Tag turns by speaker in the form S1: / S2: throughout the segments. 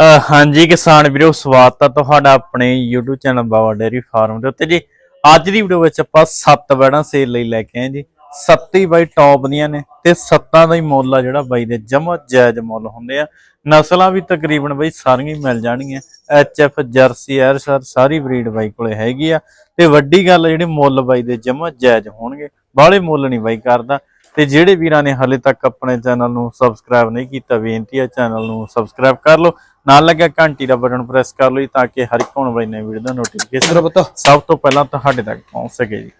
S1: ਅਹ ਹਾਂਜੀ ਕਿਸਾਨ ਵੀਰੋ, ਸਵਾਗਤ ਹੈ ਤੁਹਾਡਾ ਆਪਣੇ YouTube channel Bawa dairy farm ਦੇ ਉੱਤੇ ਜੀ। ਅੱਜ ਦੀ ਵੀਡੀਓ ਵਿੱਚ ਆਪਾਂ ਸੱਤ ਵੜਾਂ ਸੇਲ ਲਈ ਲੈ ਕੇ ਆਏ ਜੀ। ਸੱਤੀ ਬਾਈ ਟੌਪ ਦੀਆਂ ਨੇ ਤੇ ਸੱਤਾਂ ਦਾ ਹੀ ਮੁੱਲ ਆ ਜਿਹੜਾ ਬਾਈ ਦੇ ਜਮਾ ਜਾਇਜ਼ ਮੁੱਲ ਹੁੰਦੇ ਆ। ਨਸਲਾਂ ਵੀ ਤਕਰੀਬਨ ਬਾਈ ਸਾਰੀਆਂ ਹੀ ਮਿਲ ਜਾਣਗੀਆਂ। ਐਚ ਐਫ ਜਰਸੀ, ਐਰਸਰ ਸਾਰੀ ਬਰੀਡ ਬਾਈ ਕੋਲੇ ਹੈਗੀ ਆ। ਤੇ ਵੱਡੀ ਗੱਲ ਜਿਹੜੀ ਮੁੱਲ ਬਾਈ ਦੇ ਜਮਾ ਜਾਇਜ਼ ਹੋਣਗੇ, ਬਾਹਲੇ ਮੁੱਲ ਨਹੀਂ ਬਾਈ ਕਰਦਾ। ਤੇ ਜਿਹੜੇ ਵੀਰਾਂ ਨੇ ਹਲੇ ਤੱਕ ਆਪਣੇ ਚੈਨਲ ਨੂੰ ਸਬਸਕ੍ਰਾਈਬ ਨਹੀਂ ਕੀਤਾ ਬੇਨਤੀ ਹੈ ਚੈਨਲ ਨੂੰ ਸਬਸਕ੍ਰਾਈਬ ਕਰ ਲਓ। ਨਾਲ ਲੱਗਿਆ ਘੰਟੀ ਦਾ ਬਟਨ ਪ੍ਰੈਸ ਕਰ ਲਓ ਤਾਂ ਕਿ ਹਰ ਇੱਕ ਹੋਣ ਵਾਲੀ ਨਵੀਂ ਵੀਡੀਓ ਦਾ ਨੋਟੀਫਿਕੇਸ਼ਨ
S2: ਪੁੱਤ।
S1: ਸਭ ਤੋਂ ਪਹਿਲਾਂ ਤੁਹਾਡੇ ਤੱਕ ਪਹੁੰਚ ਸਕੇ ਜੀ।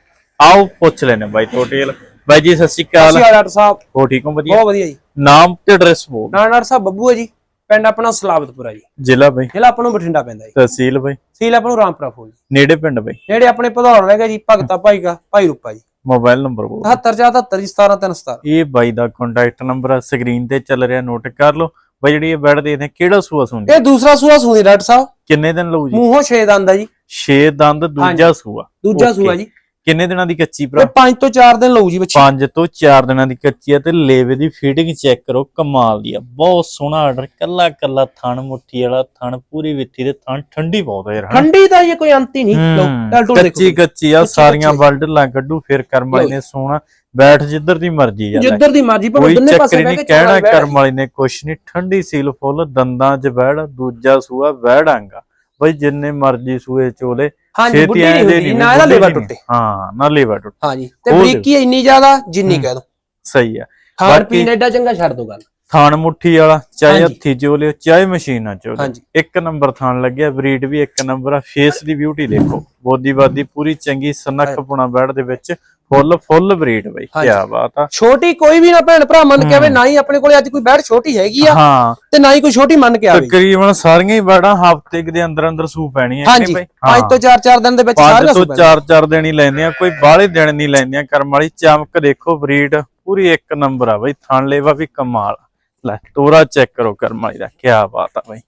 S1: ਆਓ ਪੁੱਛ ਲੈਣੇ ਬਾਈ ਟੋਟੇਲ ਬਾਈ ਜੀ ਸਤਿ ਸ਼੍ਰੀ ਅਕਾਲ।
S2: ਡਾਕਟਰ ਸਾਹਿਬ।
S1: ਹੋ ਠੀਕ ਹੋ? ਵਧੀਆ।
S2: ਬਹੁਤ ਵਧੀਆ ਜੀ।
S1: ਨਾਮ ਤੇ ਐਡਰੈਸ ਬੋਲ
S2: ਡਾਕਟਰ ਸਾਹਿਬ ਬੱਬੂ ਹੈ ਜੀ। ਪਿੰਡ ਆਪਣਾ ਸਲਾਬਤਪੁਰਾ ਜੀ।
S1: ਜ਼ਿਲ੍ਹਾ ਬਾਈ।
S2: ਜ਼ਿਲ੍ਹਾ ਆਪਾਂ ਨੂੰ ਬਠਿੰਡਾ ਪੈਂਦਾ ਜੀ।
S1: ਤਹਿਸੀਲ ਬਾਈ।
S2: ਸੀਲ ਆਪਾਂ ਨੂੰ ਰਾਮਪੁਰਾ ਫੂਲ
S1: ਨੇੜੇ ਪਿੰਡ ਬਾਈ।
S2: ਨੇੜੇ ਆਪਣੇ ਭਦੌੜ ਰਹਿ ਗਿਆ ਜੀ ਭਗਤਾ ਭਾਈ ਭਾਈ ਰੂਪਾ ਜੀ।
S1: ਮੋਬਾਈਲ ਨੰਬਰ ਬੋਲ
S2: 74 ਜੀ 17317
S1: ਇਹ ਬਾਈ ਦਾ ਕੰਟੈਕਟ ਨੰਬਰ ਆ ਸਕਰੀਨ ਤੇ ਚੱਲ ਰਿਹਾ ਨੋਟ ਕਰ ਲਓ। ਬਾਈ ਜਿਹੜੀ ਇਹ ਬੈਡ ਦੇ ਨੇ ਕਿਹੜਾ ਸੂਆ ਸੁਣਦੀ
S2: ਇਹ ਦੂਸਰਾ ਸੂਆ ਸੂਦੀ ਡਾਕਟਰ ਸਾਹਿਬ।
S1: ਕਿੰਨੇ ਦਿਨ ਲਊ ਜੀ?
S2: ਮੂੰਹੋਂ ਛੇ ਦੰਦ ਆ ਜੀ।
S1: 6 ਦੰਦ ਦੂਜਾ ਸੂਆ।
S2: ਦੂਜਾ. ਸੂਆ ਜੀ।
S1: ਕਿੰਨੇ ਦਿਨਾਂ ਦੀ ਕੱਚੀ
S2: ਇਹ
S1: ਭਰਾ
S2: 5 ਤੋਂ 4 ਦਿਨ ਲਊ ਜੀ ਬੱਚੀ।
S1: 5 ਤੋਂ 4 ਦਿਨਾਂ ਦੀ ਕੱਚੀ ਆ ਤੇ ਲੇਵੇ ਦੀ ਫੀਡਿੰਗ ਚੈੱਕ ਕਰੋ ਕਮਾਲ ਦੀ ਆ। ਬਹੁਤ ਸੋਹਣਾ ਆਰਡਰ ਕੱਲਾ ਕੱਲਾ ਥਣ ਮੁੱਠੀ ਵਾਲਾ ਥਣ ਪੂਰੀ ਵਿੱਥੀ ਦੇ ਥਣ ਠੰਡੀ ਬਹੁਤ ਆ ਯਾਰ?
S2: ਠੰਡੀ ਤਾਂ ਇਹ ਕੋਈ ਅੰਤ ਹੀ ਨਹੀਂ। ਲਓ
S1: ਹੂੰ,
S2: ਟਲ ਟੁਲ ਦੇਖੋ
S1: ਕੱਚੀ ਕੱਚੀ ਆ ਸਾਰੀਆਂ
S2: ਕੱਚੀ।
S1: ਬਲਡਲਾਂ ਕੱਢੂ ਫਿਰ ਕਰਮ ਵਾਲੀ ਨੇ ਸੋਹਣਾ। ਬੈਠ ਜਿੱਧਰ ਦੀ ਮਰਜ਼ੀ ਜਾ ਲੈ।
S2: ਜਿੱਧਰ ਦੀ ਮਰਜ਼ੀ ਭਾਵੇਂ ਦੋਨੇ ਪਾਸੇ
S1: ਨਹੀਂ
S2: ਕੇ
S1: ਕਹਿਣਾ ਕਰਮ ਵਾਲੀ ਨੇ ਕੁਛ ਨਹੀਂ ਠੰਡੀ ਸੀਲ ਫੁੱਲ ਦੰਦਾਂ 'ਚ ਬੈੜ ਦੂਜਾ ਸੂਆ ਬੈੜਾਂਗਾ ਬਈ ਜਿੰਨੇ ਮਰਜ਼ੀ ਸੂਏ ਚੋਲੇ
S2: ਹਾਂਜੀ ਬੁੱਢੀ ਨਹੀਂ ਹੁੰਦੀ ਨਾ ਇਹਦਾ ਲੇਵਾ। ਟੁੱਟੇ
S1: ਹਾਂ ਨਾ ਲੇਵਾ ਟੁੱਟ
S2: ਹਾਂਜੀ ਤੇ ਬਰੀਕੀ ਇੰਨੀ ਜ਼ਿਆਦਾ ਜਿੰਨੀ। ਕਹਿ ਦੋ
S1: ਸਹੀ ਆ
S2: ਖਾਣ ਪੀਣ ਐਡਾ ਚੰਗਾ ਛੱਡ ਦੋ ਗੱਲ
S1: ਥਾਣ ਮੁੱਠੀ ਵਾਲਾ ਚਾਹੇ। ਹੱਥੀ ਚੋਲਿਓ ਚਾਹੇ ਮਸ਼ੀਨਾਂ
S2: ਹਾਂਜੀ।
S1: ਇੱਕ ਨੰਬਰ ਥਾਣ ਲੱਗਿਆ ਬਰੀਡ ਵੀ ਇੱਕ ਨੰਬਰ ਆ ਫੇਸ ਦੀ ਬਿਊਟੀ ਦੇਖੋ ਬੋਦੀ ਬਾਦੀ ਪੂਰੀ ਚੰਗੀ ਸਨਖ ਪੁਣਾ ਬੈੜ ਦੇ ਵਿੱਚ ਫੁੱਲ ਫੁੱਲ ਬਰੀਡ ਬਈ ਕੀ
S2: ਹਾਂਜੀ।
S1: ਬਾਤ ਆ।
S2: ਛੋਟੀ ਕੋਈ ਵੀ ਨਾ ਭੈਣ ਭਰਾ ਮੰਨ ਕੇ ਆਵੇ
S1: ਹੂੰ।
S2: ਨਾ ਹੀ ਆਪਣੇ ਕੋਲੇ ਅੱਜ ਕੋਈ ਬੈਠ ਛੋਟੀ ਹੈਗੀ ਆ
S1: ਹਾਂ।
S2: ਤੇ ਨਾ ਹੀ ਕੋਈ ਛੋਟੀ ਮੰਨ ਕੇ ਆਵੇ।
S1: ਤਕਰੀਬਨ ਸਾਰੀਆਂ ਹੀ ਬੈੜਾਂ ਹਫ਼ਤੇ ਦੇ ਅੰਦਰ ਅੰਦਰ ਸੂ ਪੈਣੀਆਂ
S2: ਹਾਂਜੀ।
S1: ਬਈ?
S2: ਪੰਜ ਤੋਂ 4-4 ਦਿਨ ਦੇ ਵਿੱਚ ਸਾਰੀਆਂ
S1: ਤੋਂ
S2: ਸੂਬੇ
S1: ਚਾਰ ਚਾਰ ਦਿਨ ਹੀ ਲੈਂਦੀਆਂ ਕੋਈ ਬਾਹਲੇ ਦਿਨ ਨਹੀਂ ਲੈਂਦੀਆਂ ਕਰਮ ਵਾਲੀ। ਚਮਕ ਦੇਖੋ ਬਰੀਡ ਪੂਰੀ ਇੱਕ ਨੰਬਰ ਆ ਬਈ ਥਣ ਲੇਵਾ ਵੀ ਕਮਾਲ। ਆ। ਲੈ ਤੋਰਾ ਚੈੱਕ ਕਰੋ ਕਰਮ ਵਾਲੀ ਦਾ ਕੀ ਬਾਤ ਆ ਬਈ।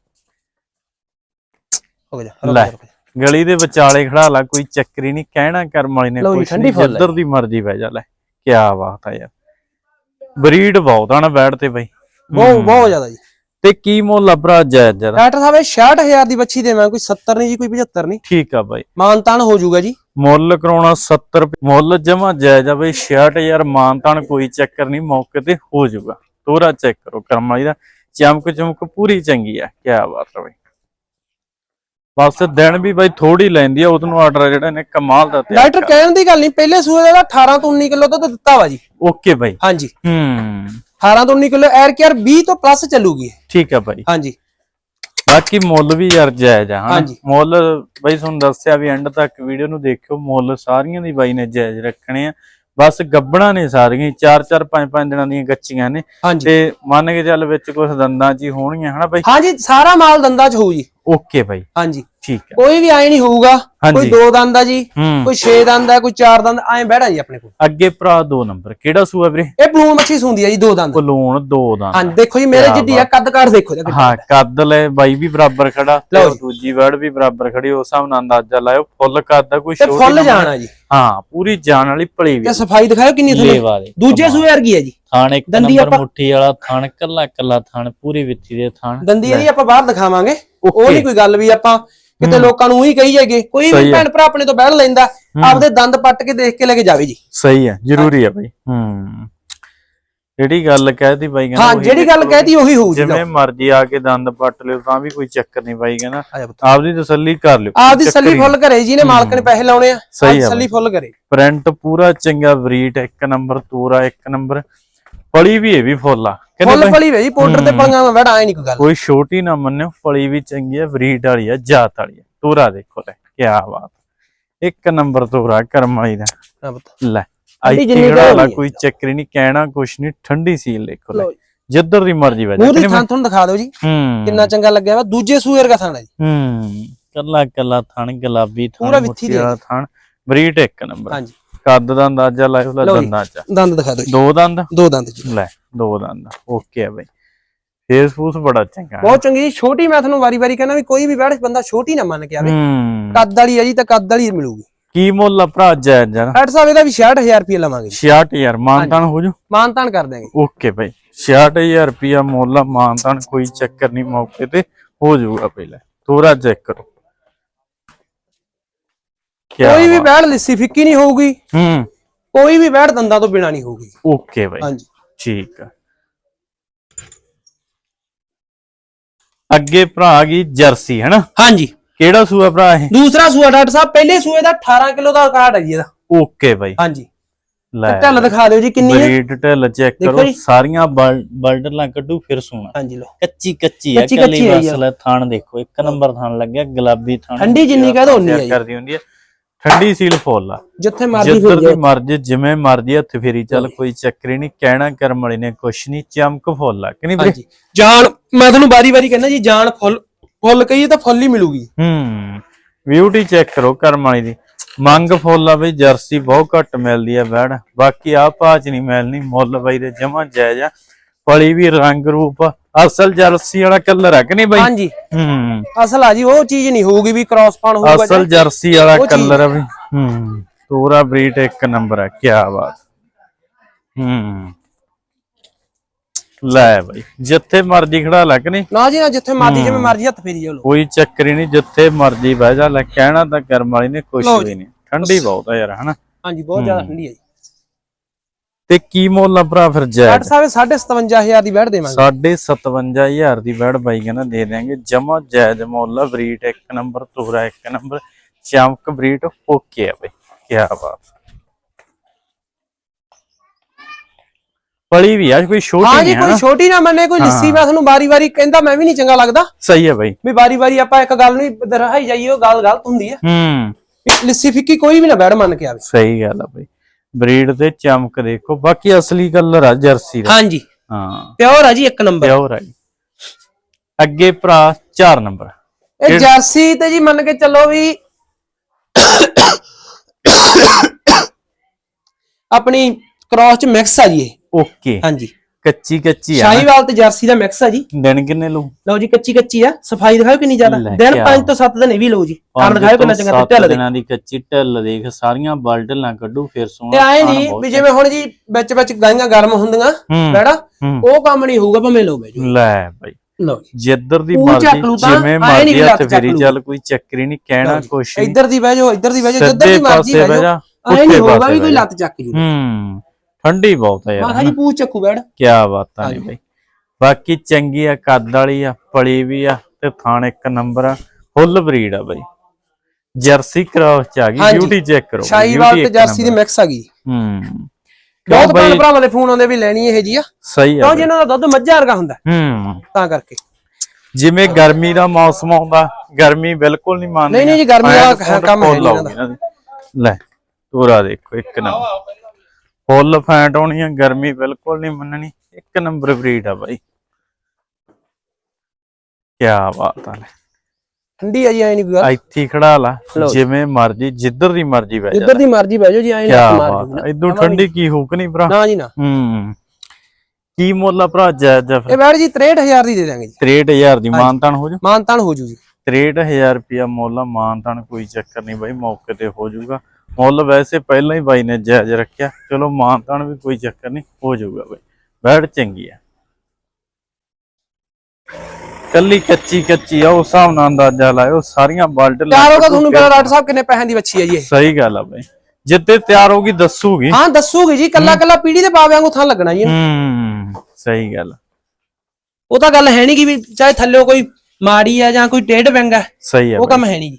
S2: ਹੋ ਰੁਕ
S1: ਲੈ। ਗਲੀ ਦੇ ਵਿਚਾਲੇ ਖੜਾ ਲਾ ਕੋਈ ਚੱਕਰੀ ਨਹੀਂ ਕਹਿਣਾ ਕਰਮ ਵਾਲੀ ਨੇ ਕੁਛ
S2: ਠੰਡੀ ਫੁੱਲ।
S1: ਜਿੱਧਰ ਦੀ ਮਰਜ਼ੀ ਬਹਿ ਜਾ ਲੈ ਕੀ ਬਾਤ ਆ ਯਾਰ। ਬਰੀਡ ਬਹੁਤ ਆ ਨਾ ਬੈਠ ਤੇ ਬਈ।
S2: ਬਹੁਤ। ਬਹੁਤ ਜ਼ਿਆਦਾ ਜੀ।
S1: ਤੇ ਕੀ ਮੁੱਲ ਆ ਭਰਾ ਜਾਇਜ਼ ਜਰਾ?
S2: ਡਾਕਟਰ ਸਾਹਿਬ ਇਹ 66000 ਦੀ ਬੱਚੀ ਦੇਵਾਂ ਕੋਈ 70 ਨਹੀਂ ਜੀ ਕੋਈ 75 ਨਹੀਂ।
S1: ਠੀਕ ਆ ਬਾਈ।
S2: ਮਾਨਤਾਨ ਹੋ ਜਾਊਗਾ ਜੀ।
S1: ਮੁੱਲ ਕਰਾਉਣਾ 70 ਰੁਪਏ ਮੁੱਲ ਜਮਾ ਜਾਇਜ਼ ਆ ਬਈ 66000 ਮਾਨਤਾਨ ਕੋਈ ਚੱਕਰ ਨਹੀਂ ਮੌਕੇ ਤੇ ਹੋ ਜਾਊਗਾ। ਤੋਰਾ ਚੈੱਕ ਕਰੋ ਕਰਮ ਵਾਲੀ ਦਾ ਚਮਕ ਚਮਕ ਪੂਰੀ ਚੰਗੀ ਆ ਕੀ ਬਾਤ ਆ ਬਈ। ਬਸ ਦਿਨ ਵੀ ਬਈ ਥੋੜੀ ਲੈਂਦੀ ਆ ਉਹਨੂੰ ਆਰਡਰ ਜਿਹੜਾ ਨੇ ਕਮਾਲ ਦਾ ਤਿਆਰ
S2: ਡਾਕਟਰ ਕਹਿਣ ਦੀ ਗੱਲ ਨਹੀਂ ਪਹਿਲੇ ਸੂਏ ਦਾ 18 ਤੋਂ 19 ਕਿਲੋ ਦੁੱਧ ਦਿੱਤਾ ਵਾ ਜੀ।
S1: ਓਕੇ ਬਾਈ।
S2: ਹਾਂਜੀ।
S1: ਹੂੰ।
S2: 18 ਤੋਂ 19 ਕਿਲੋ ਐਰ ਕੇਅਰ 20 ਤੋਂ ਪਲੱਸ ਚੱਲੂਗੀ।
S1: ਠੀਕ ਆ ਬਾਈ।
S2: ਹਾਂਜੀ।
S1: ਬਾਕੀ ਮੁੱਲ ਵੀ ਯਾਰ ਜਾਇਜ਼ ਆ
S2: ਹਾਂਜੀ।
S1: ਮੁੱਲ ਬਾਈ ਤੁਹਾਨੂੰ ਦੱਸਿਆ ਵੀ ਐਂਡ ਤੱਕ ਵੀਡੀਓ ਨੂੰ ਦੇਖਿਓ ਮੁੱਲ ਸਾਰੀਆਂ ਦੀ ਬਾਈ ਨੇ ਜਾਇਜ਼ ਰੱਖਣੇ ਆ। ਬਸ ਗੱਬਣਾ ਨੇ ਸਾਰੀਆਂ 4 4 5 5 ਦਿਨਾਂ ਦੀਆਂ ਗੱਚੀਆਂ ਨੇ। ਤੇ ਮੰਨ ਕੇ ਚੱਲ ਵਿੱਚ ਕੁਝ ਦੰਦਾਂ 'ਚ ਹੀ ਹੋਣਗੀਆਂ ਹਨਾ ਬਾਈ?
S2: ਹਾਂਜੀ ਸਾਰਾ ਮਾਲ ਦੰਦਾਂ 'ਚ ਹੋਊ ਜੀ।
S1: ਓਕੇ ਬਾਈ।
S2: ਹਾਂਜੀ।
S1: ਠੀਕ ਹੈ।
S2: ਕੋਈ ਵੀ ਐ ਨਹੀਂ ਹੋਊਗਾ। ਕੋਈ ਦੋ ਦੰਦ ਆ ਜੀ
S1: ਹੂੰ।
S2: ਕੋਈ 6 ਦੰਦ ਆ ਕੋਈ 4 ਦੰਦ ਐ ਬਹਿੜਾ ਜੀ ਆਪਣੇ ਕੋਲ।
S1: ਅੱਗੇ ਭਰਾ ਦੋ ਨੰਬਰ ਕਿਹੜਾ ਸੂਆ ਵੀਰੇ?
S2: ਇਹ ਬਲੂਨ ਮੱਛੀ ਸੁੰਦੀ ਆ ਜੀ ਦੋ ਦੰਦ।
S1: ਕਲੋਨ ਦੋ ਦੰਦ।
S2: ਹਾਂਜੀ ਦੇਖੋ ਜੀ ਮੇਰੇ ਜਿੱਡੀ ਆ ਕੱਦ ਕਾਠ ਦੇਖੋ ਕਿੱਡਾ।
S1: ਹਾਂ ਕੱਦ। ਲੈ ਬਾਈ ਵੀ ਬਰਾਬਰ ਖੜਾ ਤੇ ਦੂਜੀ ਵਰਡ ਵੀ ਬਰਾਬਰ ਖੜੀ ਉਸ ਹਿਸਾਬ ਨਾਲ ਅੰਦਾਜ਼ਾ ਲਾਇਓ ਫੁੱਲ ਕੱਦ ਦਾ ਕੋਈ
S2: ਤੇ
S1: ਛੋਟੀ
S2: ਫੁੱਲ ਜਾਣਾ ਜੀ।
S1: ਹਾਂ ਪੂਰੀ ਜਾਨ ਵਾਲੀ ਭਲੀ ਵੀ।
S2: ਤੇ ਸਫ਼ਾਈ ਦਿਖਾਓ ਕਿੰਨੀ ਥੱਲੇ।
S1: ਦੇ।
S2: ਦੂਜੇ ਸੂਏ ਵਰਗੀ ਹੈ ਜੀ।
S1: ਥਾਣ ਇੱਕ
S2: ਦੰਦੀ
S1: ਨੰਬਰ
S2: ਆਪਾਂ-
S1: ਮੁੱਠੀ ਵਾਲਾ ਥਾਣ ਕੱਲਾ ਕੱਲਾ ਥਾਣ ਪੂਰੀ ਵਿੱਥੀ ਦੇ ਥਾਣ।
S2: ਦੰਦੀ ਇਹਦੀ ਆਪਾਂ ਬਾਹਰ ਦਿਖਾਵਾਂਗੇ। ਉਹ. ਨਹੀਂ ਕੋਈ ਗੱਲ ਵੀ ਆਪਾਂ ਕਿਤੇ ਲੋਕਾਂ ਨੂੰ ਉਹੀ ਕਹੀ ਜਾਈਏ। ਕੋਈ ਵੀ। ਭੈਣ ਭਰਾ ਆਪਣੇ ਤੋਂ ਬਹਿੜ ਲੈਂਦਾ ਆਪਦੇ ਦੰਦ ਪੱਟ ਕੇ ਦੇਖ ਕੇ ਲੈ ਕੇ ਜਾਵੇ ਜੀ।
S1: ਸਹੀ ਹੈ ਜ਼ਰੂਰੀ ਹੈ। ਬਾਈ। ਹੂੰ। ਜਿਹੜੀ ਗੱਲ ਕਹਿਤੀ ਬਾਈ ਕਹਿੰਦਾ
S2: ਹਾਂ
S1: ਉਹੀ
S2: ਜਿਹੜੀ ਗੱਲ। ਕਹਿਤੀ ਉਹੀ ਹੋਊ ਜੀ
S1: ਜਿਵੇਂ ਮਰਜ਼ੀ ਆ ਕੇ ਦੰਦ ਪੱਟ ਲਿਓ ਤਾਂ ਵੀ ਕੋਈ ਚੱਕਰ ਨਹੀਂ ਬਾਈ ਕਹਿੰਦਾ।
S2: ਆ ਜਾ ਪੁੱਤ।
S1: ਆਪਦੀ ਤਸੱਲੀ ਕਰ ਲਿਓ
S2: ਆਪਦੀ
S1: ਚੱਕਰ
S2: ਸੱਲੀ
S1: ਹੀ
S2: ਫੁੱਲ ਕਰੇ ਜੀ ਨੇ ਮਾਲਕ ਨੇ ਪੈਸੇ ਲਾਉਣੇ ਆ
S1: ਸਹੀ
S2: ਆਪਦੀ
S1: ਆ
S2: ਸੱਲੀ ਫੁੱਲ ਕਰੇ।
S1: ਪ੍ਰਿੰਟ ਪੂਰਾ ਚੰਗਾ ਬਰੀਟ ਇੱਕ ਨੰਬਰ ਤੂਰਾ ਇੱਕ ਨੰਬਰ। ਪਲੀ ਵੀ ਇਹ ਵੀ ਫੁੱਲ ਆ।
S2: ਫੁੱਲ ਫਲੀ ਵੇ ਜੀ ਪਾਊਡਰ ਤੇ ਪਲੀਆਂ ਮੈਂ ਬੜਾ ਐ ਨਹੀਂ ਕੋਈ ਗੱਲ।
S1: ਕੋਈ ਛੋਟੀ ਨਾ ਮੰਨਿਓ ਪਲੀ ਵੀ ਚੰਗੀ ਹੈ ਬਰੀਟ ਵਾਲੀ ਹੈ ਜਾਤ ਵਾਲੀ ਹੈ ਤੂਰਾ ਦੇਖੋ ਲੈ ਕੀ ਬਾਤ। ਇੱਕ ਨੰਬਰ ਤੂਰਾ ਕਰਮ ਵਾਲੀ ਦਾ।
S2: ਆ।
S1: ਲੈ ਆਈ ਕਿਹੜਾ
S2: ਹੋਣੀ
S1: ਕੋਈ ਚੱਕਰ ਨਹੀਂ ਕਹਿਣਾ ਕੁਛ ਨਹੀਂ ਠੰਡੀ ਸੀਲ ਦੇਖੋ ਲੈ। ਜਿੱਧਰ ਦੀ ਮਰਜ਼ੀ ਵਜਾ
S2: ਦੀ ਥਾਂ ਤੁਹਾਨੂੰ ਦਿਖਾ ਦਿਓ ਜੀ। ਕਿੰਨਾ ਚੰਗਾ ਲੱਗਿਆ ਵਾ ਦੂਜੇ ਸੂਏ ਵਰਗਾ ਥਾਣਾ ਜੀ।
S1: ਹੂੰ। ਕੱਲਾ ਕੱਲਾ ਥਣ ਗੁਲਾਬੀ ਥਣ
S2: ਪੂਰਾ ਵਿੱਥੀ ਦੇ।
S1: ਥਣ। ਬਰੀਟ ਇੱਕ ਨੰਬਰ।
S2: ਹਾਂਜੀ।
S1: ਕੱਦ ਦਾ ਅੰਦਾਜ਼ਾ ਲਾਇਓ ਲੈ
S2: ਲਓ ਜੀ।
S1: ਦੰਦਾਂ ਚ
S2: ਦੰਦ ਦਿਖਾ ਦਿਓ ਜੀ।
S1: ਦੋ ਦੰਦ?
S2: ਦੋ ਦੰਦ ਜੀ।
S1: ਲੈ ਦੋ ਦੰਦ। ਓਕੇ ਆ ਬਈ। ਫੇਸ ਫੂਸ ਬੜਾ ਚੰਗਾ।
S2: ਬਹੁਤ ਚੰਗੀ ਜੀ। ਛੋਟੀ ਮੈਂ ਤੁਹਾਨੂੰ ਵਾਰੀ-ਵਾਰੀ ਕਹਿੰਦਾ ਵੀ ਕੋਈ ਵੀ ਬੈਠ ਬੰਦਾ ਛੋਟੀ ਨਾ ਮੰਨ ਕੇ ਆਵੇ।
S1: ਹੂੰ।
S2: ਕੱਦ ਵਾਲੀ ਹੈ ਜੀ ਤਾਂ ਕੱਦ ਵਾਲੀ ਮਿਲੂਗੀ।
S1: ਕੀ ਮੁੱਲ ਆ ਭਰਾ ਜਾਇਜ਼ ਜਰਾ
S2: ਡਾਕਟਰ ਸਾਹਿਬ ਇਹਦਾ ਵੀ 66000 ਰੁਪਏ ਲਵਾਂਗੇ ਜੀ।
S1: 66000 ਮਾਨਤਾਨ ਹੋ ਜੂ?
S2: ਮਾਨਤਾਨ ਕਰ ਦਿਆਂਗੇ।
S1: ਓਕੇ ਭਾਈ 66000 ਰੁਪਿਆ ਮੁੱਲ ਆ ਮਾਨਤਾਨ ਕੋਈ ਚੱਕਰ ਨਹੀਂ ਮੌਕੇ ਤੇ ਹੋ ਜਾਊਗਾ ਪਹਿਲਾਂ ਥੋੜਾ ਚੈੱਕ ਕਰੋ।
S2: ਕੋਈ ਵੀ। ਬੈੜ ਲਿੱਸੀ ਫਿੱਕੀ ਨਹੀਂ ਹੋਊਗੀ।
S1: ਹੂੰ।
S2: ਕੋਈ ਵੀ ਬੈੜ ਦੰਦਾਂ ਤੋਂ ਬਿਨਾ ਨਹੀਂ ਹੋਊਗੀ।
S1: ਓਕੇ ਬਾਈ।
S2: ਹਾਂਜੀ।
S1: ਠੀਕ ਆ। ਅੱਗੇ ਭਰਾ ਗਈ ਜਰਸੀ ਹੈਨਾ?
S2: ਹਾਂਜੀ।
S1: ਕਿਹੜਾ ਸੂਆ ਭਰਾ ਇਹ?
S2: ਦੂਸਰਾ ਸੂਆ ਡਾਕਟਰ ਸਾਹਿਬ ਪਹਿਲੇ ਸੂਏ ਦਾ 18 ਕਿਲੋ ਦਾ ਕਾਰਡ ਹੈ ਜੀ ਇਹਦਾ।
S1: ਓਕੇ ਬਾਈ।
S2: ਹਾਂਜੀ।
S1: ਲੈ
S2: ਢੱਲ ਦਿਖਾ ਦਿਓ ਜੀ ਕਿੰਨੀ ਹੈ
S1: ਬਰੀਡ ਢਿੱਲ ਚੈੱਕ ਕਰੋ। ਸਾਰੀਆਂ ਬਲਡਲਾਂ ਕੱਢੂ ਫਿਰ ਸੋਣਾ।
S2: ਹਾਂਜੀ ਲੋ
S1: ਕੱਚੀ ਕੱਚੀ ਹੈ ਕੱਲੀ। ਵਸਲ ਹੈ ਥਾਣ ਦੇਖੋ। ਇੱਕ ਨੰਬਰ ਥਾਣ ਲੱਗਿਆ ਗੁਲਾਬੀ ਥਾਣ
S2: ਠੰਡੀ ਜਿੰਨੀ ਕਹਿ ਦਿਓ ਉਨੀ ਹੈ।
S1: ਕਰਦੀ ਹੁੰਦੀ ਹੈ ਠੰਡੀ ਸੀਲ ਫੁੱਲ ਆ।
S2: ਜਿੱਥੇ ਮਰਜ਼ੀ
S1: ਜਿੱਧਰ
S2: ਫਿਰ
S1: ਦੀ ਮਰਜ਼ੀ ਜਿਵੇਂ ਮਰਜ਼ੀ ਹੱਥ ਫੇਰੀ ਚੱਲ ਕੋਈ ਚੱਕਰੀ ਨਹੀਂ ਕਹਿਣਾ ਕਰਮ ਵਾਲੀ ਨੇ ਕੁਛ ਨਹੀਂ ਚਮਕ ਫੁੱਲ ਆ। ਕਿ ਨਹੀਂ ਵੀਰੇ?
S2: ਜਾਨ ਮੈਂ ਤੁਹਾਨੂੰ ਬਾਰੀ ਕਹਿੰਦਾ ਜੀ ਜਾਨ ਫੁੱਲ ਫੁੱਲ ਕਹੀਏ ਤਾਂ ਫੁੱਲ ਹੀ ਮਿਲੂਗੀ।
S1: ਹੂੰ ਬਿਊਟੀ ਚੈੱਕ ਕਰੋ ਕਰਮ ਵਾਲੀ ਦੀ। ਮੰਗ ਫੁੱਲ ਆ ਬਈ ਜਰਸੀ ਬਹੁਤ ਘੱਟ ਮਿਲਦੀ ਆ ਬੈੜ ਬਾਕੀ ਆ ਭਾਜ ਨਹੀਂ ਮਿਲਣੀ ਮੁੱਲ ਬਈ ਦੇ ਜਮਾ ਜਾਇਜ਼ ਆ। ਫਲੀ ਵੀ ਰੰਗ ਰੂਪ ਅਸਲ ਜਰਸੀ ਵਾਲਾ ਕਲਰ ਆ ਕਿ ਨਹੀਂ ਬਈ?
S2: ਹਾਂਜੀ।
S1: ਹੂੰ।
S2: ਅਸਲ ਆ ਜੀ ਉਹ ਚੀਜ਼ ਨਹੀਂ ਹੋਊਗੀ ਵੀ ਕ੍ਰਾਸ ਪਾਣ ਹੋਊਗਾ
S1: ਅਸਲ
S2: ਜਾਂ-
S1: ਜਰਸੀ ਵਾਲਾ ਕਲਰ ਆ ਬਈ ਹੂੰ। ਪੂਰਾ ਬਰੀਡ ਇੱਕ ਨੰਬਰ ਆ ਕੀ ਬਾਤ। ਹੂੰ। ਲੈ ਬਈ ਜਿੱਥੇ ਮਰਜ਼ੀ ਖੜਾ ਲੈ ਕਿ ਨਹੀਂ?
S2: ਨਾ ਜੀ ਨਾ ਜਿੱਥੇ ਮਰਜ਼ੀ ਜਿਵੇਂ ਮਰਜ਼ੀ ਹੱਥ ਫੇਰੀ ਜਾਓ ਲੋ
S1: ਕੋਈ ਚੱਕਰ ਹੀ ਨਹੀਂ ਜਿੱਥੇ ਮਰਜ਼ੀ ਬਹਿ ਜਾ ਲੈ ਕਹਿਣਾ ਤਾਂ ਕਰਮ ਵਾਲੀ ਨੇ ਕੁਛ ਵੀ ਨਹੀਂ। ਠੰਡੀ ਬਹੁਤ ਆ ਯਾਰ ਹਨਾ?
S2: ਹਾਂਜੀ ਬਹੁਤ ਜ਼ਿਆਦਾ ਠੰਡੀ ਹੈ ਜੀ।
S1: ਤੇ ਕੀ ਮੁੱਲ ਆ ਭਰਾ ਫਿਰ ਜੈ
S2: ਡਾਕਟਰ ਸਾਹਿਬ 57500 ਦੀ ਬੈਠ ਦੇਵਾਂਗੇ।
S1: ਸਾਢੇ 57000 ਦੀ ਬੈੜ ਬਾਈ ਕਹਿੰਦਾ ਦੇ ਦਿਆਂਗੇ। ਜਮਾ ਜਾਇਜ਼ ਮੁੱਲ ਆ ਬਰੀਡ ਇੱਕ ਨੰਬਰ ਤੋਰਾ ਇੱਕ ਨੰਬਰ ਚਮਕ ਬਰੀਡ ਓਕੇ ਆ ਬਈ। ਕੀ ਬਾਤ। ਪਲੀ ਵੀ ਆ ਕੋਈ ਛੋਟੀ
S2: ਹਾਂ
S1: ਨਹੀਂ
S2: ਜੀ
S1: ਹੈ
S2: ਕੋਈ ਛੋਟੀ ਨਾ ਮੰਨੇ ਕੋਈ ਲਿੱਸੀ ਮੈਂ ਤੁਹਾਨੂੰ ਬਾਰੀ ਬਾਰੀ ਕਹਿੰਦਾ ਮੈਂ ਵੀ ਨਹੀਂ ਚੰਗਾ ਲੱਗਦਾ।
S1: ਸਹੀ ਹੈ ਬਈ।
S2: ਵੀ ਬਾਰੀ ਬਾਰੀ ਆਪਾਂ ਇੱਕ ਗੱਲ ਨੂੰ ਦਰਹਾਈ ਜਾਈਏ ਉਹ ਗੱਲ ਗਲਤ ਹੁੰਦੀ ਹੈ।
S1: ਹੂੰ
S2: ਲਿੱਸੀ ਫਿੱਕੀ ਕੋਈ ਵੀ ਨਾ ਬੈੜ ਮੰਨ ਕੇ ਆਵੇ।
S1: ਸਹੀ ਗੱਲ ਆ ਬਈ। ਬਰੀਡ ਤੇ ਚਮਕ ਦੇਖੋ। ਬਾਕੀ ਅਸਲੀ ਕਲਰ ਆ ਜਰਸੀ ਦਾ।
S2: ਹਾਂਜੀ।
S1: ਹਾਂ।
S2: ਪਿਓਰ ਆ ਜੀ ਇੱਕ ਨੰਬਰ।
S1: ਪਿਓਰ ਆ ਜੀ। ਅੱਗੇ ਭਰਾ 4 ਨੰਬਰ।
S2: ਇਹ ਜਰਸੀ ਤੇ ਜੀ ਮੰਨ ਕੇ ਚੱਲੋ ਵੀ ਆਪਣੀ ਕ੍ਰਾਸ ਚ ਮਿਕਸ ਆ ਜੀ ਇਹ।
S1: ਓਕੇ।
S2: ਹਾਂਜੀ।
S1: ਕੱਚੀ ਕੱਚੀ ਆ।
S2: ਸ਼ਾਹੀਵਾਲ ਤੇ ਜਰਸੀ ਦਾ ਮਿਕਸ ਆ ਜੀ।
S1: ਦਿਨ ਕਿੰਨੇ ਲੂ
S2: ਲਓ ਜੀ ਕੱਚੀ ਕੱਚੀ ਆ। ਸਫ਼ਾਈ ਦਿਖਾਓ ਕਿੰਨੀ ਜ਼ਿਆਦਾ।
S1: ਲੈ
S2: ਦਿਨ 5 ਤੋਂ 7 ਦਿਨ ਇਹ ਵੀ ਲਓ ਜੀ। ਖਾਣ ਦਿਖਾਓ ਕਿੰਨਾ ਚੰਗਾ ਤੇ ਢੱਲ ਦੇ।
S1: ਦਿਨਾਂ ਦੀ ਕੱਚੀ ਢਿੱਲ ਦੇਖ ਸਾਰੀਆਂ ਬਲਟਲਾਂ ਕੱਢੂ ਫਿਰ
S2: ਤੇ
S1: ਸੋਹਣਾ
S2: ਆਏ
S1: ਬਹੁਤ
S2: ਵੀ ਜਿਵੇਂ ਹੁਣ ਜੀ ਵਿੱਚ ਵਿੱਚ ਗਾਈਆਂ ਗਰਮ ਹੁੰਦੀਆਂ
S1: ਹੂੰ,
S2: ਬੈੜਾ
S1: ਹੂੰ।
S2: ਉਹ ਕੰਮ ਨਹੀਂ ਹੋਊਗਾ ਭਾਵੇਂ ਲਓ ਬੈਜੋ
S1: ਲੈ ਬਾਈ।
S2: ਲਓ ਜੀ।
S1: ਜਿੱਧਰ ਦੀ ਮਰਜ਼ੀ
S2: ਤਾਂ,
S1: ਜਿਵੇਂ
S2: ਨੀ
S1: ਮਰਜ਼ੀ ਹੱਥ ਫੇਰੀ। ਚੱਲ ਕੋਈ ਚੱਕਰੀ ਨਹੀਂ ਕਹਿਣਾ ਕੁਛ
S2: ਇੱਧਰ ਦੀ ਬਹਿ ਇੱਧਰ ਦੀ ਬਹਿ ਜਾਓ ਜਿੱਧਰ ਦੀ ਮਰਜ਼ੀ ਬਹਿ ਜਾਓ।
S1: ਜਾ
S2: ਆਏ ਨਹੀਂ ਹੋਊਗਾ ਵੀ ਕੋਈ
S1: ਜਾ।
S2: ਲੱਤ ਚੱਕ ਜੂ।
S1: ਹੂੰ। ਠੰਡੀ ਬਹੁਤ ਆ ਯਾਰ
S2: ਜੀ ਪੂਛ ਚੱਕੂ ਬੈੜ
S1: ਕੀ ਬਾਤਾਂ ਨੇ ਬਈ। ਬਾਕੀ ਚੰਗੀ ਆ ਕੱਦ ਵਾਲੀ ਆ ਪਲੀ ਵੀ ਆ ਤੇ ਥਾਣ ਇੱਕ ਨੰਬਰ ਆ ਫੁੱਲ ਬਰੀਡ ਆ ਬਈ। ਜਰਸੀ ਕ੍ਰਾਸ ਚ ਆ ਗਈ। ਬਿਊਟੀ ਚੈੱਕ ਕਰੋ
S2: ਸ਼ਾਹੀਵਾਲ ਤੇ ਜਰਸੀ ਦੀ। ਮਿਕਸ ਆ ਗਈ।
S1: ਹੂੰ।
S2: ਬਹੁਤ ਭੈਣ ਭਰਾਵਾਂ ਦੇ ਫੋਨ ਆਉਂਦੇ ਵੀ ਲੈਣੀ ਇਹ ਜੀ ਆ?
S1: ਸਹੀ ਆ ਬਈ।
S2: ਜਿਹਨਾਂ ਦਾ ਦੁੱਧ ਮੱਝਾਂ ਵਰਗਾ ਹੁੰਦਾ?
S1: ਹੂੰ।
S2: ਤਾਂ ਕਰਕੇ।
S1: ਜਿਵੇਂ ਗਰਮੀ ਦਾ ਮੌਸਮ ਆਉਂਦਾ ਗਰਮੀ ਬਿਲਕੁਲ ਨਹੀਂ ਮੰਨਦੀ
S2: ਨਹੀਂ, ਨਹੀਂ ਜੀ, ਗਰਮੀ ਵਾਲਾ ਕੰਮ ਹੈ ਇਹਨਾਂ ਦਾ।
S1: ਲੈ ਪੂਰਾ ਦੇਖੋ ਇੱਕ ਨੰਬਰ। ਫੁੱਲ ਫੈਂਟ ਹੋਣੀ ਆ ਗਰਮੀ ਬਿਲਕੁਲ ਨਹੀਂ ਮੰਨਣੀ। ਇੱਕ ਨੰਬਰ ਬਰੀਡ ਆ ਬਾਈ। ਕੀ ਬਾਤ ਆ ਲੈ।
S2: ਠੰਡੀ ਆ ਜੀ ਐ ਨਹੀਂ ਕੋਈ ਗੱਲ।
S1: ਇੱਥੇ ਖੜਾ ਲਾ
S2: ਜੀ।
S1: ਜਿਵੇਂ ਮਰਜ਼ੀ ਜਿੱਧਰ ਦੀ ਮਰਜ਼ੀ ਬਹਿ ਜਾ।
S2: ਜਿੱਧਰ ਦੀ ਮਰਜ਼ੀ ਬਹਿ ਜਾਓ ਜੀ ਐ ਨਹੀਂ ਮਾਰ
S1: ਇਦੋਂ ਠੰਡੀ ਕੀ ਹੋਕ ਨਹੀਂ ਭਰਾ?
S2: ਨਾ ਜੀ ਨਾ।
S1: ਹੂੰ। ਕੀ ਮੁੱਲ ਆ ਭਰਾ ਜਾਇਜ਼ ਆ
S2: ਇਹ ਬੈੜ ਜੀ 63000 ਦੀ ਦੇ ਦਾਂਗੇ ਜੀ।
S1: 63000 ਦੀ ਮਾਨਤਾਨ ਹੋ ਜਾ?
S2: ਮਾਨਤਾਨ ਹੋ ਜੂ ਜੀ।
S1: 63000 ਰੁਪਿਆ ਮੁੱਲ ਆ ਮਾਨਤਾਨ ਕੋਈ ਚੱਕਰ ਨਹੀਂ ਬਾਈ ਮੌਕੇ ਤੇ ਹੋ ਜਾਊਗਾ ਮੁੱਲ ਵੈਸੇ ਪਹਿਲਾਂ ਹੀ ਬਾਈ ਨੇ ਜਾਇਜ਼ ਰੱਖਿਆ। ਚਲੋ ਮਾਨਤਾਨ ਵੀ ਕੋਈ ਚੱਕਰ ਨਹੀਂ ਹੋ ਜਾਊਗਾ ਬਾਈ। ਬੈੜ ਚੰਗੀ ਆ। ਕੱਲੀ ਕੱਚੀ ਕੱਚੀ ਆ ਉਸ ਹਿਸਾਬ ਨਾਲ ਅੰਦਾਜ਼ਾ ਲਾਇਓ ਸਾਰੀਆਂ ਬਲਟ
S2: ਤਿਆਰ ਹੋਗਾ ਤੁਹਾਨੂੰ ਪਤਾ ਡਾਕਟਰ ਸਾਹਿਬ ਕਿੰਨੇ ਪੈਸਿਆਂ ਦੀ ਬੱਚੀ ਹੈ ਜੀ ਇਹ?
S1: ਸਹੀ ਗੱਲ ਆ ਬਾਈ। ਜਿੱਤੇ ਤਿਆਰ ਹੋਗੀ ਦੱਸੂਗੀ।
S2: ਹਾਂ ਦੱਸੂਗੀ ਜੀ ਕੱਲਾ ਕੱਲਾ ਪੀੜੀ ਦੇ ਪਾਵੇ ਵਾਂਗੂ ਥਾਂ ਲੱਗਣਾ ਜੀ।
S1: ਹੂੰ ਸਹੀ ਗੱਲ
S2: ਉਹ ਤਾਂ ਗੱਲ ਹੈ ਨਹੀਂ ਕਿ ਵੀ ਚਾਹੇ ਥੱਲੇ ਕੋਈ ਮਾੜੀ ਆ ਜਾਂ ਕੋਈ ਟੇਢ ਵਿੰਗਾ
S1: ਸਹੀ ਆ
S2: ਉਹ ਕੰਮ ਹੈ ਨਹੀਂ ਜੀ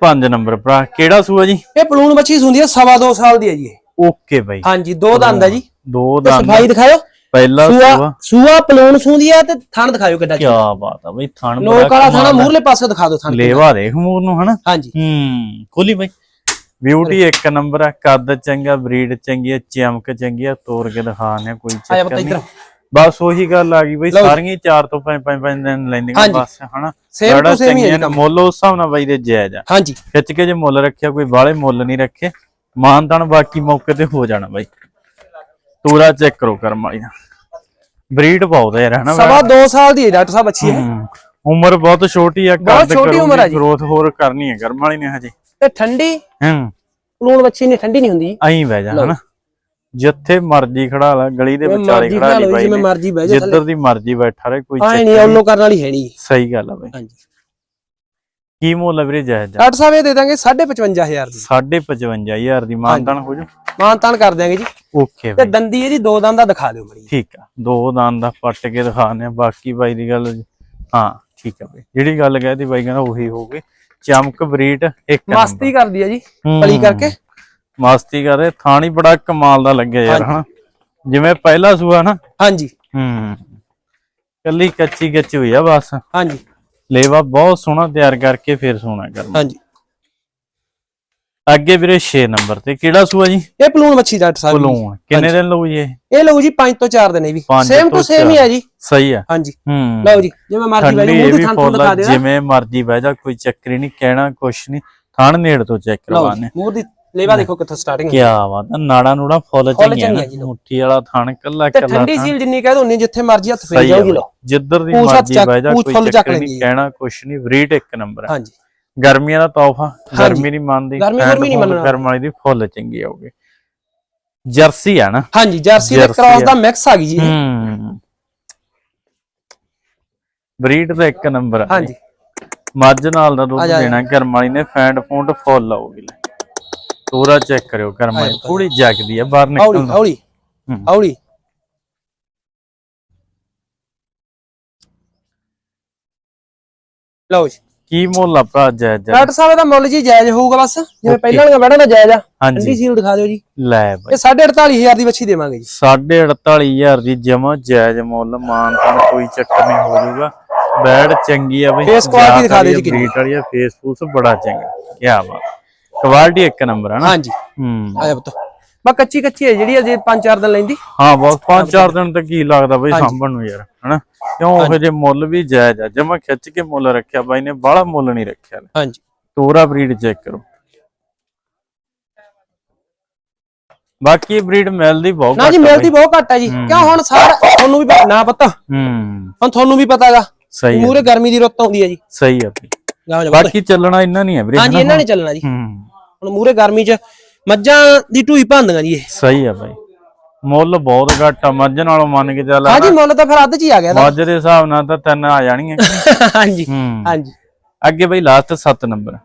S1: ਪੰਜ ਨੰਬਰ ਭਰਾ ਕਿਹੜਾ ਸੂਆ ਜੀ?
S2: ਇਹ ਪਲੂਣ ਬੱਚੀ ਹੁੰਦੀ ਹੈ ਸਵਾ ਦੋ ਸਾਲ ਦੀ ਹੈ ਜੀ
S1: ਓਕੇ ਬਾਈ।
S2: ਹਾਂਜੀ ਦੋ ਦੰਦ ਹੈ ਜੀ।
S1: ਦੋ ਦੰਦ
S2: ਸਫ਼ਾਈ ਦਿਖਾਓ
S1: ਪਹਿਲਾ ਸੂਆ
S2: ਸੂਆ। ਪਲੂਣ ਸੂੰਦੀ ਆ ਤੇ ਥਣ ਦਿਖਾਓ ਕਿੱਡਾ
S1: ਕੀ ਬਾਤ ਆ ਬਈ ਥਣ
S2: ਨੋਕ ਵਾਲਾ ਥਾਣਾ ਮੂਹਰਲੇ ਪਾਸੇ ਦਿਖਾ ਦਿਓ ਥਣ
S1: ਲੇਵਾ ਦੇਖ ਮੂਰ ਨੂੰ ਹਨਾ?
S2: ਹਾਂਜੀ।
S1: ਹੂੰ ਖੋਲੀ ਬਾਈ। ਬਿਊਟੀ ਇੱਕ ਨੰਬਰ ਆ ਕੱਦ ਚੰਗਾ ਬਰੀਡ ਚੰਗੀ ਆ ਚਮਕ ਚੰਗੀ ਆ ਤੋੜ ਕੇ ਦਿਖਾਣੇ ਕੋਈ ਚੱਕਰ ਨਹੀਂ। ਬਸ ਉਹੀ ਗੱਲ ਆ ਗਈ ਬਈ। ਸਾਰੀਆਂ 4 ਤੋਂ 5 5 5 ਦਿਨ ਲੈਂਦੀਆਂ। ਬਸ ਹਨਾ?
S2: To
S1: ਬੜਾ
S2: same ਹੀ ਹੈ।
S1: ਮੁੱਲ ਉਸ ਹਿਸਾਬ ਨਾਲ ਬਾਈ ਦੇ ਜਾਇਜ਼ ਆ।
S2: ਹਾਂਜੀ।
S1: ਖਿੱਚ ਕੇ ਜੇ ਮੁੱਲ ਰੱਖਿਆ ਕੋਈ ਬਾਹਲੇ ਮੁੱਲ ਨਹੀਂ ਰੱਖੇ। ਮਾਨਤਾਨ ਬਾਕੀ ਮੌਕੇ ਤੇ ਹੋ ਜਾਣਾ ਬਾਈ। ਤੂਰਾ ਚੈੱਕ ਕਰੋ ਕਰਮ ਵਾਲੀ ਦਾ ਬਰੀਡ ਬਹੁਤ ਯਾਰ ਹਨਾ
S2: ਸਵਾ ਦੋ ਸਾਲ ਦੀ ਹੈ ਡਾਕਟਰ ਸਾਹਿਬ ਅੱਛੀ ਹੈ।
S1: ਉਮਰ ਬਹੁਤ ਛੋਟੀ ਆ
S2: ਉਮਰ ਆ ਜੀ।
S1: ਗਰੋਥ ਹੋਰ ਕਰਨੀ ਹੈ ਕਰਮ ਵਾਲੀ ਨੇ ਹਜੇ।
S2: ਤੇ ਠੰਡੀ
S1: ਹੂੰ।
S2: ਪਲੂਣ ਬੱਚੀ ਨਹੀਂ ਠੰਡੀ ਨਹੀਂ ਹੁੰਦੀ।
S1: ਐਂ ਬਹਿ ਜਾ ਹਨਾ? ਜਿੱਥੇ ਮਰਜ਼ੀ ਖੜਾ ਲਾ ਗਲੀ ਦੇ ਵਿਚਾਲੇ ਖੜਾ ਲਈ ਬਾਈ
S2: ਜਿਵੇਂ ਮਰਜ਼ੀ ਬਹਿ ਜਾ
S1: ਜਿੱਧਰ ਦੀ ਮਰਜ਼ੀ ਬੈਠਾ ਰਹੇ ਕੋਈ ਚੱਕਰ
S2: ਨਹੀਂ ਉਹਨੋਂ ਕਰਨ ਵਾਲੀ ਹੈ ਨਹੀਂ।
S1: ਸਹੀ ਗੱਲ ਆ ਬਾਈ।
S2: ਹਾਂਜੀ।
S1: ਕੀ ਮੁੱਲ ਵੀਰੇ ਜਾਇਜ਼ ਜਾ
S2: ਡਾਕਟਰ ਸਾਹਿਬ ਇਹ ਦੇ ਦਾਂਗੇ 55000 ਦੀ।
S1: 55000 ਦੀ। ਮਾਨਤਾਨ ਹੋ ਜੂ
S2: ਮਾਨ ਤਾਨ ਕਰ ਦਿਆਂਗੇ ਜੀ।
S1: ਓਕੇ
S2: ਤੇ ਦੰਦੀ ਇਹਦੀ ਦੋ ਦੰਦ ਦਾ ਦਿਖਾ ਦਿਓ ਮੜੀ
S1: ਠੀਕ ਆ। ਦੋ ਦੰਦ ਦਾ ਪੱਟ ਕੇ ਦਿਖਾਣੇ ਬਾਕੀ ਬਾਈ ਦੀ ਗੱਲ ਹਾਂ ਠੀਕ ਆ ਬਾਈ। ਜਿਹੜੀ ਗੱਲ ਕਹਿਤੀ ਬਾਈ ਕਹਿੰਦਾ ਉਹੀ ਹੋਊਗੀ। ਚਮਕ ਬਰੀਟ ਇੱਕ
S2: ਮਸਤੀ ਕਰਦੀ ਆ ਜੀ। ਪਲੀ ਕਰਕੇ।
S1: ਮਸਤੀ ਕਰਦੇ ਥਾਣੀ ਬੜਾ ਕਮਾਲ ਦਾ ਲੱਗਿਆ ਯਾਰ ਹਨਾ? ਜਿਵੇਂ ਪਹਿਲਾ ਸੂਆ ਨਾ
S2: ਹਾਂਜੀ।
S1: ਹੂੰ। ਕੱਲੀ ਕੱਚੀ ਕੱਚੀ ਹੋਈ ਆ ਬਸ।
S2: ਹਾਂਜੀ।
S1: ਲੇਵਾ ਬਹੁਤ ਸੋਹਣਾ ਤਿਆਰ ਕਰਕੇ ਫੇਰ ਸੋਹਣਾ ਕਰਨਾ।
S2: ਹਾਂਜੀ।
S1: ਅੱਗੇ ਵੀਰੇ 6 ਨੰਬਰ ਤੇ ਕਿਹੜਾ ਸੂਆ ਜੀ?
S2: ਇਹ ਪਲੂਨ ਮੱਛੀ ਡਾਕਟਰ ਸਾਹਿਬ ਜੀ।
S1: ਬਲੂਨ ਕਿੰਨੇ ਦਿਨ ਲਊ ਜੀ ਇਹ?
S2: ਲਓ ਜੀ 5 ਤੋਂ 4 ਦਿਨ ਇਹ ਵੀ। ਸੇਮ
S1: ਤੋਂ
S2: ਟੂ ਸੇਮ ਹੀ। ਆ ਜੀ।
S1: ਸਹੀ ਆ।
S2: ਹਾਂਜੀ।
S1: ਹੂੰ।
S2: ਲਓ ਜੀ ਜਿਵੇਂ ਮਰਜ਼ੀ ਬੈਠੋ
S1: ਠੰਡੀ
S2: ਮੂੰਹ ਤੇ
S1: ਵੀ
S2: ਥਾਂ ਦਿਖਾ
S1: ਆ,
S2: ਦੇਣਾ
S1: ਜਿਵੇਂ ਮਰਜ਼ੀ ਬਹਿ ਜਾ ਕੋਈ ਚੱਕਰ ਨਹੀਂ ਕਹਿਣਾ ਕੁਛ ਨਹੀਂ। ਥਣ ਨੇੜ ਤੋਂ ਚੈੱਕ ਕਰਵਾਣੇ
S2: ਜੀ ਮੂੰਹ ਦੀ ਲੇਵਾ ਦੇਖੋ ਕਿੱਥੋਂ ਸਟਾਰਟਿੰਗ
S1: ਕੀ ਬਾਤ ਆ ਨਾੜਾ ਨੂੜਾ ਫੁੱਲ ਚੰਗੀਆਂ। ਮੁੱਠੀ ਵਾਲਾ ਥਣ ਕੱਲਾ
S2: ਤੇ
S1: ਕੱਲਾ
S2: ਠੰਡੀ। ਸੀਲ ਜਿੰਨੀ ਕਹਿ ਦੋ ਉਨੀ ਜਿੱਥੇ ਮਰਜ਼ੀ ਹੱਥ ਫੇਰ ਜਾਊਗੀ। ਲਓ
S1: ਜਿੱਧਰ ਦੀ ਮਰਜ਼ੀ ਬਹਿ ਜਾ ਕੋਈ
S2: ਚੱਕ
S1: ਨਹੀਂ
S2: ਹੈ।
S1: ਕਹਿਣਾ ਕੁਛ ਨਹੀਂ ਬਰੀਟ ਇੱਕ ਨੰਬਰ ਹੈ
S2: ਹਾਂਜੀ
S1: ਗਰਮੀਆਂ ਦਾ ਤੋਹਫਾ। ਗਰਮੀ ਨਹੀਂ ਮੰਨਦੀ
S2: ਗਰਮੀ ਗੁਰਮੀ ਨਹੀਂ ਮੰਨਣਾ।
S1: ਗਰਮ ਵਾਲੀ ਦੀ ਫੁੱਲ ਚੰਗੀ ਆਉਗੀ ਜਰਸੀ ਆ ਨਾ
S2: ਹਾਂਜੀ ਜਰਸੀ ਤੇ ਕ੍ਰਾਸ। ਦਾ ਮਿਕਸ ਆ ਗਈ ਜੀ।
S1: ਹੂੰ ਬਰੀਡ ਦਾ ਇੱਕ ਨੰਬਰ
S2: ਹਾਂਜੀ
S1: ਮੱਝ ਨਾਲ ਦਾ ਦੁੱਧ। ਦੇਣਾ ਕਰਮ ਵਾਲੀ ਨੇ ਫੈਂਟ ਫੂੰਟ ਫੁੱਲ ਆਉਗੀ ਲੈ ਪੂਰਾ ਚੈੱਕ ਕਰਿਓ ਕਰਮ ਵਾਲੀ ਥੋੜੀ ਜਗਦੀ ਆ ਬਾਹਰ
S2: ਹੌਲੀ
S1: ਨਿਕਲਣ
S2: ਹੌਲੀ
S1: ਹੂੰ।
S2: ਹੌਲੀ। ਲਓ ਜੀ।
S1: ਕੀ ਮੁੱਲ ਆ ਭਰਾ ਜਾਇਜ਼ ਜਾਇਜ਼?
S2: ਡਾਕਟਰ ਸਾਹਿਬ ਦਾ ਮੁੱਲ ਜੀ ਜਾਇਜ਼ ਹੋਊਗਾ ਬਸ। ਜਿਵੇਂ ਪਹਿਲਾਂ ਵਾਲੀਆਂ ਬੈਠਾ ਨਾ ਜਾਇਜ਼ ਆ। ਠੰਡੀ
S1: ਹਾਂਜੀ
S2: ਸੀਲ ਦਿਖਾ ਦਿਓ ਜੀ।
S1: ਲੈ ਬਾਈ।
S2: ਇਹ 48500 ਦੀ ਬੱਚੀ ਦੇਵਾਂਗੇ ਜੀ।
S1: 48500 ਦੀ ਜਮਾ ਜਾਇਜ਼ ਮੁੱਲ ਮਾਨ ਤਾਂ ਕੋਈ ਚੱਕਰ ਨਹੀਂ ਹੋ ਜਾਊਗਾ। ਬੈਡ ਚੰਗੀ ਆ ਬਈ।
S2: Face quality ਦਿਖਾ ਦਿਓ ਜੀ ਕਿੰਨੀ।
S1: ਬਰੀਟ ਵਾਲੀ ਆ ਫੇਸ ਫੂਸ ਬੜਾ ਚੰਗਾ। ਕੀ ਬਾਤ। ਕੁਆਲਿਟੀ ਇੱਕ ਨੰਬਰ ਹੈ ਨਾ?
S2: ਹਾਂਜੀ।
S1: ਹੂੰ।
S2: ਆ ਜਾ ਪੁੱਤ। ਬਾ ਕੱਚੀ ਕੱਚੀ ਹੈ ਜਿਹੜੀ ਅਜੇ 5-4 ਦਿਨ ਲੈਂਦੀ।
S1: ਹਾਂ ਪੰਜ ਚਾਰ ਦਿਨ ਤੱਕ ਕੀ ਲੱਗਦਾ ਬਈ ਸਾਂਭਣ ਨੂੰ ਯਾਰ ਹਨਾ? ਕਿਉਂ ਉਹ ਜੇ ਮੁੱਲ ਵੀ ਜਾਇਜ਼ ਆ। ਜਮਾ ਖਿੱਚ ਕੇ ਮੁੱਲ ਰੱਖਿਆ ਬਾਈ ਨੇ ਬਾਹਲਾ ਮੁੱਲ ਨਹੀਂ ਰੱਖਿਆ
S2: ਹਾਂਜੀ।
S1: ਤੋਰਾ ਬਰੀਡ ਚੈੱਕ ਕਰੋ। ਬਾਕੀ ਬਰੀਡ ਮਿਲਦੀ ਬਹੁਤ
S2: ਨਾ ਜੀ ਮਿਲਦੀ ਬਹੁਤ ਘੱਟ ਹੈ ਜੀ। ਕਿਉਂ ਹੁਣ ਸਾਰਾ ਤੁਹਾਨੂੰ ਵੀ ਨਾ ਪਤਾ।
S1: ਹੂੰ।
S2: ਹੁਣ ਤੁਹਾਨੂੰ ਵੀ ਪਤਾਗਾ
S1: ਸਹੀ
S2: ਮੂਰੇ ਗਰਮੀ ਦੀ ਰੁੱਤ ਆਉਂਦੀ ਹੈ ਜੀ।
S1: ਸਹੀ ਹੈ ਬਾਕੀ ਚੱਲਣਾ ਇੰਨਾ ਨਹੀਂ ਹੈ ਵੀਰੇ
S2: ਹਾਂਜੀ ਇਹਨਾਂ ਨੇ ਚੱਲਣਾ ਜੀ।
S1: ਹੂੰ।
S2: ਹੁਣ ਮੂਰੇ ਗਰਮੀ 'ਚ ਮੱਝਾਂ ਦੀ ਢੂਈ ਭੰਦੀਆਂ ਜੀ ਇਹ।
S1: ਸਹੀ ਹੈ ਬਾਈ। ਮੁੱਲ ਬਹੁਤ ਘੱਟ ਆ ਮੱਝ ਨਾਲੋਂ ਮੰਨ ਕੇ ਚੱਲ
S2: ਹਾਂਜੀ ਮੁੱਲ ਤਾਂ ਫਿਰ ਅੱਧ 'ਚ ਹੀ ਆ ਗਿਆ
S1: ਮੱਝ ਦੇ ਹਿਸਾਬ ਨਾਲ ਤਾਂ ਤਿੰਨ ਆ ਜਾਣੀਆਂ
S2: ਹਾਂਜੀ
S1: ਹੂੰ।
S2: ਹਾਂਜੀ।
S1: ਅੱਗੇ ਬਈ ਲਾਸਟ 7 ਨੰਬਰ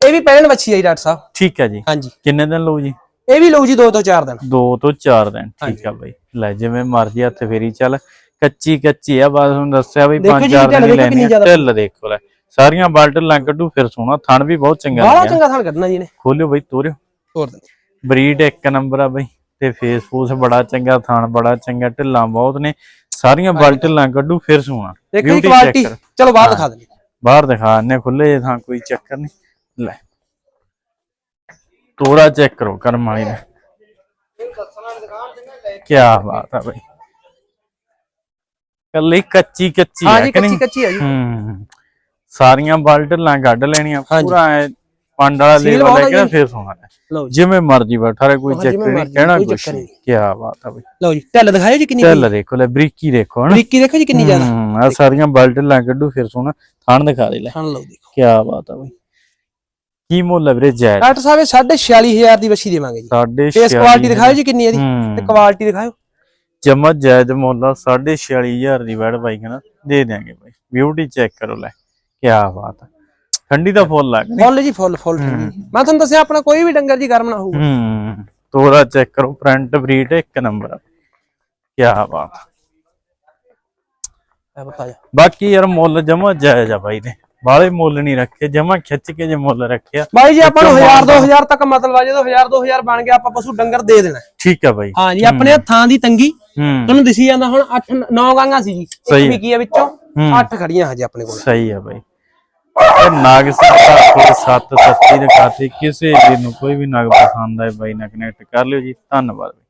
S2: ਇਹ ਵੀ ਪਹਿਲਣ ਹੈ ਜੀ ਡਾਕਟਰ ਸਾਹਿਬ।
S1: ਠੀਕ ਹੈ ਜੀ।
S2: ਹਾਂਜੀ।
S1: ਕਿੰਨੇ ਦਿਨ ਲਊ ਜੀ?
S2: ਇਹ ਵੀ ਲਊ ਜੀ 2 ਤੋਂ 4 ਦਿਨ।
S1: 2 ਤੋਂ 4 ਦਿਨ ਠੀਕ ਆ ਬਈ। ਲੈ ਜਿਵੇਂ ਮਰਜ਼ੀ ਹੱਥ ਫੇਰੀ ਚੱਲ। ਕੱਚੀ ਕੱਚੀ ਆ ਬਸ ਹੁਣ ਦੱਸਿਆ ਬਈ
S2: ਦੇਖੋ
S1: 5
S2: ਜੀ,
S1: 4
S2: ਢਿੱਲ
S1: ਦਿਨ ਹੀ
S2: ਦੇਖੋ ਕਿੰਨੀ
S1: ਲੈਣੀ ਆ।
S2: ਜ਼ਿਆਦਾ।
S1: ਢਿੱਲ ਦੇਖੋ ਲੈ। ਸਾਰੀਆਂ ਬਾਲਟਲਾਂ ਕੱਢੂ ਫਿਰ ਸੋਣਾ ਥਣ ਵੀ ਬਹੁਤ ਚੰਗਾ
S2: ਬਾਹਲਾ
S1: ਲੱਗਿਆ।
S2: ਚੰਗਾ ਥਾਂ ਕੱਢਣਾ ਜੀ ਨੇ
S1: ਖੋਲਿਓ ਬਈ ਤੋਰਿਓ।
S2: ਹੋਰ ਦਿਨ
S1: ਬਰੀਡ ਇੱਕ ਨੰਬਰ ਆ ਬਈ ਤੇ ਫੇਸ ਫੂਸ ਬੜਾ ਚੰਗਾ ਥਣ ਬੜਾ ਚੰਗਾ ਢਿੱਲਾਂ ਬਹੁਤ ਨੇ। ਸਾਰੀਆਂ ਬਾਲਟਲਾਂ ਕੱਢੂ ਫਿਰ ਸੋਣਾ
S2: ਦੇਖੋ ਜੀ ਕੁਆਲਿਟੀ। ਚਲੋ ਬਾਹਰ ਦਿਖਾ ਦਿੰਦੇ।
S1: ਬਾਹਰ ਦਿਖਾ ਨੇ ਖੁੱਲੇ ਜੇ ਥਾਂ ਕੋਈ ਚੱਕਰ ਨਹੀਂ। ਲੈ। ਤੋਰਾ ਚੈੱਕ ਕਰੋ ਕਰਮ ਵਾਲੀ ਨੇ। ਕੀ ਬਾਤ ਆ ਬਈ। ਕੱਲੀ ਕੱਚੀ ਕੱਚੀ
S2: ਹਾਂ
S1: ਹੈ
S2: ਜੀ ਕੱਚੀ ਕੱਚੀ ਹੈ ਜੀ।
S1: ਹੂੰ। ਸਾਰੀਆਂ ਬਾਲਟਲਾਂ ਕੱਢ ਲੈਣੀਆਂ। ਪੂਰਾ ਐ ਪੰਡ ਵਾਲਾ ਲੈਵਲ
S2: ਵਾਲਾ
S1: ਲੈ ਕੇ। ਫੇਰ ਸੋਣਾ।
S2: ਲਓ
S1: ਜਿਵੇਂ ਮਰਜ਼ੀ ਬੈਠਾ ਰਹੇ ਕੋਈ ਚੱਕਰ ਨਹੀਂ ਕਹਿਣਾ ਕੁਛ ਨਹੀਂ। ਕੀ ਬਾਤ ਆ ਬਈ।
S2: ਲਓ ਜੀ ਢਿੱਲ ਦਿਖਾਇਓ ਜੀ ਕਿੰਨੀ
S1: ਚੱਲ ਦੇਖੋ ਲੈ ਬਰੀਕੀ ਦੇਖੋ ਹਨਾ।
S2: ਬਰੀਕੀ ਦੇਖੋ ਜੀ ਕਿੰਨੀ ਜ਼ਿਆਦਾ।
S1: ਆ ਸਾਰੀਆਂ ਬਾਲਟਲਾਂ ਕੱਢੂ ਫਿਰ ਸੋਣਾ। ਥਾਣ ਦਿਖਾ ਦੇ ਲੈ।
S2: ਹਾਂ ਲਓ ਦੇਖੋ।
S1: ਕੀ ਬਾਤ ਆ ਬਈ। ਕੀ ਮੁੱਲ ਹੈ ਵੀਰੇ ਜੈ
S2: ਡਾਕਟਰ ਸਾਹਿਬ ਇਹ 46500 ਦੀ ਬੱਚੀ ਦੇਵਾਂਗੇ ਜੀ।
S1: ਸਾਡੇ
S2: ਫੇਸ ਕੁਆਲਿਟੀ ਦਿਖਾਇਓ ਜੀ ਕਿੰਨੀ ਹੈ। ਦੀ ਤੇ ਕੁਆਲਿਟੀ ਦਿਖਾਇਓ।
S1: ਜਮਾ ਜਾਇਜ਼ ਮੁੱਲ ਆ 46500 ਦੀ ਵੜ ਬਾਈ ਕਹਿੰਦਾ ਦੇ ਦਿਆਂਗੇ ਬਾਈ। ਬਿਊਟੀ ਚੈੱਕ ਕਰੋ ਲੈ। ਕੀ ਬਾਤ ਆ ਠੰਡੀ ਦਾ ਫੁੱਲ ਲੱਗ
S2: ਫੁੱਲ ਜੀ ਫੁੱਲ ਫੁੱਲ ਠੰਡੀ। ਮੈਂ ਤੁਹਾਨੂੰ ਦੱਸਿਆ ਆਪਣਾ ਕੋਈ ਵੀ ਡੰਗਰ ਜੀ ਗਰਮ ਨਾ ਹੋਊਗਾ
S1: ਹੂੰ ਤੋਰਾ ਚੈੱਕ ਕਰੋ ਫਰੰਟ ਬਰੀਡ ਇੱਕ ਨੰਬਰ। ਕੀ ਬਾਤ
S2: ਜਾ
S1: ਬਾਕੀ ਯਾਰ ਮੁੱਲ ਜਮਾ ਜਾਇਜ਼ ਆ ਬਾਈ ਨੇ। ਬਾਲੇ ਮੁੱਲ ਨਹੀਂ ਰੱਖੇ ਜਮਾ ਖਿੱਚ ਕੇ ਜੇ ਮੁੱਲ ਰੱਖਿਆ
S2: ਬਾਈ ਜੀ ਆਪਾਂ ਨੂੰ
S1: ਵਿੱਚੋਂ
S2: 1000
S1: ਮਾਰਦਾ।
S2: 2000 ਤੱਕ ਮਤਲਬ ਆ ਜਦੋਂ 1000 2000 ਬਣ ਗਿਆ ਆਪਾਂ ਪਸ਼ੂ ਡੰਗਰ ਦੇ ਦੇਣਾ।
S1: ਠੀਕ ਆ ਬਾਈ।
S2: ਹਾਂ ਜੀ ਆਪਣੇ ਹੱਥਾਂ ਦੀ ਤੰਗੀ।
S1: ਹੂੰ।
S2: ਤੁਹਾਨੂੰ ਦਿਸੀ ਜਾਂਦਾ ਹੁਣ 8 9 ਗਾਂਗਾ ਸੀ ਜੀ। ਇੱਕ
S1: ਹੈ।
S2: ਵਿਕੀ ਆ ਵਿੱਚੋਂ
S1: ਹੂੰ।
S2: 8 ਖੜੀਆਂ ਹਜੇ ਆਪਣੇ ਕੋਲ।
S1: ਸਹੀ ਆ ਬਾਈ। ਇਹ ਨਾਗ ਸਿੰਘਾ ਕੋਈ ਸੱਤ ਸੱਤੀ ਦੇ ਖਾਤੇ ਕਿਸੇ ਵੀ ਨੂੰ ਕੋਈ ਵੀ ਨਾਗ ਪਸੰਦ ਆਏ ਬਾਈ ਨਾਲ ਕਨੈਕਟ ਕਰ ਲਿਓ ਜੀ। ਧੰਨਵਾਦ।